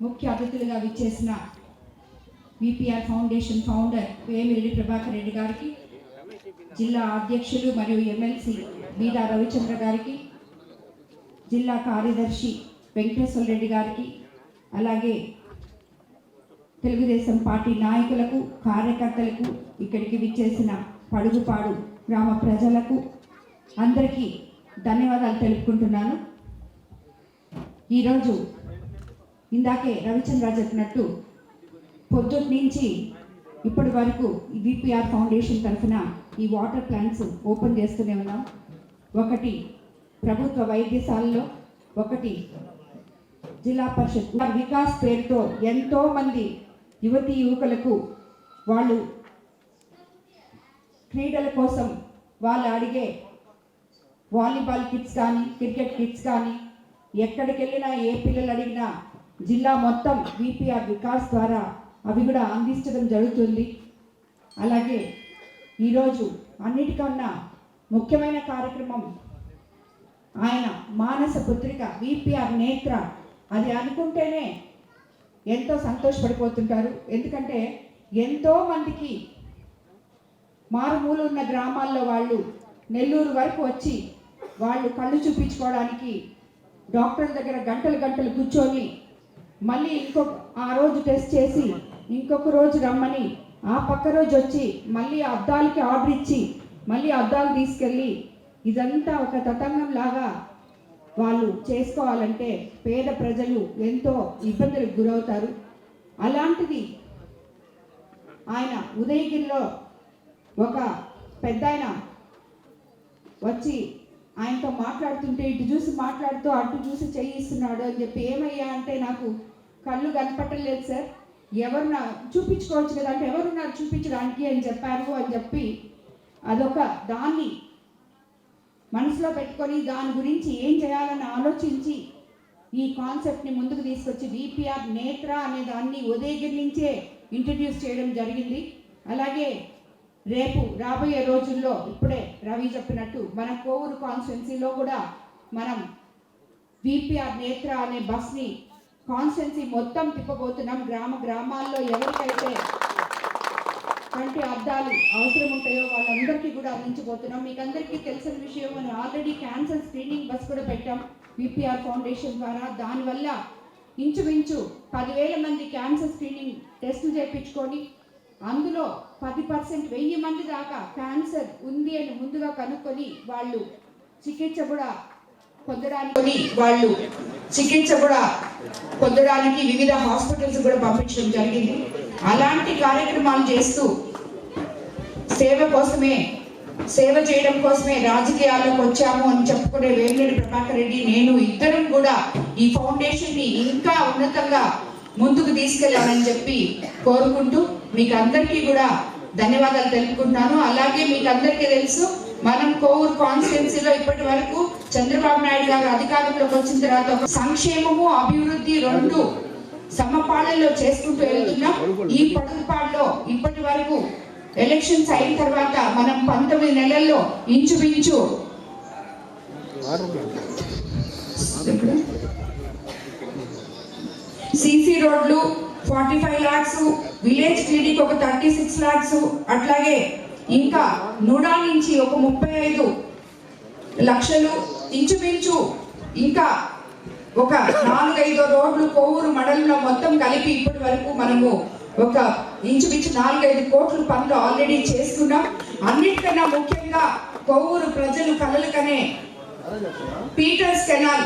ముఖ్య అతిథులుగా విచ్చేసిన VPR foundation founder Vemireddy Prabhakar Reddy గారికి జిల్లా అధ్యక్షులు మరియు ఎమ్మెల్సీ బీదా రవిచంద్ర గారికి జిల్లా కార్యదర్శి వెంకటేశ్వర రెడ్డి గారికి అలాగే తెలుగుదేశం పార్టీ నాయకులకు కార్యకర్తలకు ఇక్కడికి విచ్చేసిన పడుగుపాడు గ్రామ ప్రజలకు అందరికీ ధన్యవాదాలు తెలుపుకుంటున్నాను. ఈరోజు ఇందాకే రవిచంద్ర చెప్పినట్టు పొద్దుటి నుంచి ఇప్పటి వరకు ఈ విపిఆర్ ఫౌండేషన్ తరఫున ఈ వాటర్ ప్లాంట్స్ ఓపెన్ చేస్తూనే ఉన్నాం. ఒకటి ప్రభుత్వ వైద్యశాలలో ఒకటి జిల్లా పరిషత్. వికాస్ పేరుతో ఎంతోమంది యువతి యువకులకు వాళ్ళు క్రీడల కోసం వాళ్ళు అడిగే వాలీబాల్ కిట్స్ కానీ క్రికెట్ కిట్స్ కానీ ఎక్కడికి వెళ్ళినా ఏ పిల్లలు అడిగినా జిల్లా మొత్తం బీపీఆర్ వికాస్ ద్వారా అవి కూడా అందించడం జరుగుతుంది. అలాగే ఈరోజు అన్నిటికన్నా ముఖ్యమైన కార్యక్రమం ఆయన మానస పుత్రిక విపిఆర్ నేత్ర. అది అనుకుంటేనే ఎంతో సంతోషపడిపోతుంటారు. ఎందుకంటే ఎంతో మందికి మారుమూలు ఉన్న గ్రామాల్లో వాళ్ళు నెల్లూరు వరకు వచ్చి వాళ్ళు కళ్ళు చూపించుకోవడానికి డాక్టర్ దగ్గర గంటలు గంటలు కూర్చొని మళ్ళీ ఇంకొక ఆ రోజు టెస్ట్ చేసి ఇంకొక రోజు రమ్మని ఆ పక్క రోజు వచ్చి మళ్ళీ అద్దాలకి ఆర్డర్ ఇచ్చి మళ్ళీ అద్దాలు తీసుకెళ్ళి ఇదంతా ఒక తతంగం లాగా వాళ్ళు చేసుకోవాలంటే పేద ప్రజలు ఎంతో ఇబ్బందులకు గురవుతారు. అలాంటిది ఆయన ఉదయగిరిలో ఒక పెద్ద వచ్చి ఆయనతో మాట్లాడుతుంటే ఇటు చూసి మాట్లాడుతూ అటు చూసి చేయిస్తున్నాడు అని చెప్పి ఏమయ్యా అంటే నాకు కళ్ళు కనపట్టలేదు సార్. ఎవరున్నా చూపించుకోవచ్చు కదా అంటే ఎవరున్నారు చూపించడానికి అని చెప్పారు అని చెప్పి అదొక దాన్ని మనసులో పెట్టుకొని దాని గురించి ఏం చేయాలని ఆలోచించి ఈ కాన్సెప్ట్ని ముందుకు తీసుకొచ్చి విపిఆర్ నేత్ర అనే దాన్ని ఉదయగిరి నుంచే ఇంట్రడ్యూస్ చేయడం జరిగింది. అలాగే రేపు రాబోయే రోజుల్లో ఇప్పుడే రవి చెప్పినట్టు మన కోవూరు కాన్స్టిట్యున్సీలో కూడా మనం విపిఆర్ నేత్ర అనే బస్ని కాన్స్టిట్యున్సీ మొత్తం తిప్పబోతున్నాం. గ్రామ గ్రామాల్లో ఎవరికైతే కంటి అద్దాలు అవసరం ఉంటాయో వాళ్ళందరికీ కూడా అందించబోతున్నాం. మీకు అందరికీ తెలిసిన విషయం మనం ఆల్రెడీ క్యాన్సర్ స్క్రీనింగ్ బస్ కూడా పెట్టాం విపిఆర్ ఫౌండేషన్ ద్వారా. దానివల్ల ఇంచుమించు పదివేల మంది క్యాన్సర్ స్క్రీనింగ్ టెస్టులు చేయించుకొని అందులో పది పర్సెంట్ వెయ్యి మంది దాకా క్యాన్సర్ ఉంది అని ముందుగా కనుక్కొని వాళ్ళు చికిత్స కూడా పొందడానికి వాళ్ళు చికిత్స కూడా పొందడానికి వివిధ హాస్పిటల్స్ కూడా పంపించడం జరిగింది. అలాంటి కార్యక్రమాలు చేస్తూ సేవ కోసమే సేవ చేయడం కోసమే రాజకీయాల్లోకి వచ్చాము అని చెప్పుకునే వేమిరెడ్డి ప్రభాకర్ రెడ్డి నేను ఇద్దరం కూడా ఈ ఫౌండేషన్ని ఇంకా ఉన్నతంగా ముందుకు తీసుకెళ్ళాలని చెప్పి కోరుకుంటూ మీకు అందరికీ కూడా ధన్యవాదాలు తెలుపుకుంటున్నాను అలాగే మీకు అందరికీ తెలుసు మనం కోవూరు కాన్స్టిట్యున్సీలో ఇప్పటి వరకు చంద్రబాబు నాయుడు గారు అధికారంలోకి వచ్చిన తర్వాత సంక్షేమము అభివృద్ధి రెండు సమపాళల్లో చేసుకుంటూ వెళ్తున్నాం. ఈ పొడుగుపాడులో ఇప్పటి వరకు ఎలక్షన్స్ అయిన తర్వాత మనం పంతొమ్మిది నెలల్లో ఇంచుమించు సిసి రోడ్లు forty five lakhs village clinic ఒక థర్టీ సిక్స్ ల్యాక్స్ అట్లాగే ఇంకా నూడా నుంచి ఒక ముప్పై ఐదు లక్షలు ఇంచుమించు ఇంకా ఒక నాలుగైదు రోడ్లు కొవ్వూరు మండలంలో మొత్తం కలిపి ఇప్పటి వరకు మనము ఒక ఇంచుమించు నాలుగైదు కోట్ల పనులు ఆల్రెడీ చేస్తున్నాం. అన్నిటికన్నా ముఖ్యంగా కొవ్వూరు ప్రజలు కలలు కనే పీటర్స్ కెనాల్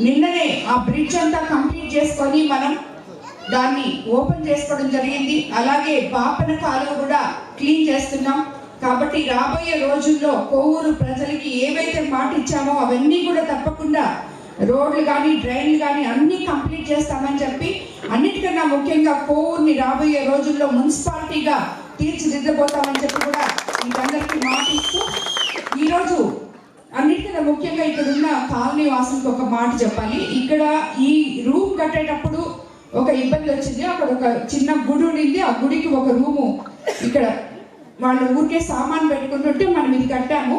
నిన్ననే ఆ బ్రిడ్జ్ అంతా కంప్లీట్ చేసుకొని మనం దాన్ని ఓపెన్ చేసుకోవడం జరిగింది. అలాగే పాపన కాలువ కూడా క్లీన్ చేస్తున్నాం. కాబట్టి రాబోయే రోజుల్లో కోవూరు ప్రజలకి ఏవైతే మాట ఇచ్చామో అవన్నీ కూడా తప్పకుండా రోడ్లు కానీ డ్రైన్లు కానీ అన్నీ కంప్లీట్ చేస్తామని చెప్పి అన్నిటికన్నా ముఖ్యంగా కోవూరుని రాబోయే రోజుల్లో మున్సిపాలిటీగా తీర్చిదిద్దబోతామని చెప్పి కూడా మీకందరికీ మాట ఇస్తూ ఈరోజు ముఖ్యంగా ఇక్కడ ఉన్న కాలనీ వాసులకు ఒక మాట చెప్పాలి. ఇక్కడ ఈ రూమ్ కట్టేటప్పుడు ఒక ఇబ్బంది వచ్చింది. అక్కడ ఒక చిన్న గుడి ఉండింది. ఆ గుడికి ఒక రూము ఇక్కడ వాళ్ళు ఊరికే సామాన్ పెట్టుకుంటుంటే మనం ఇది కట్టాము.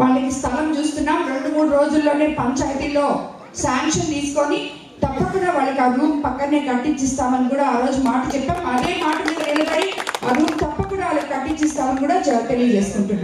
వాళ్ళకి స్థలం చూస్తున్నాం. రెండు మూడు రోజుల్లోనే పంచాయతీలో శాంక్షన్ తీసుకొని తప్పకుండా వాళ్ళకి ఆ రూమ్ పక్కనే కట్టించిస్తామని కూడా ఆ రోజు మాట చెప్పాం. అదే మాట మీద నిలబడి ఆ రూమ్ తప్పకుండా వాళ్ళకి కట్టించిస్తామని కూడా తెలియజేసుకుంటున్నాం.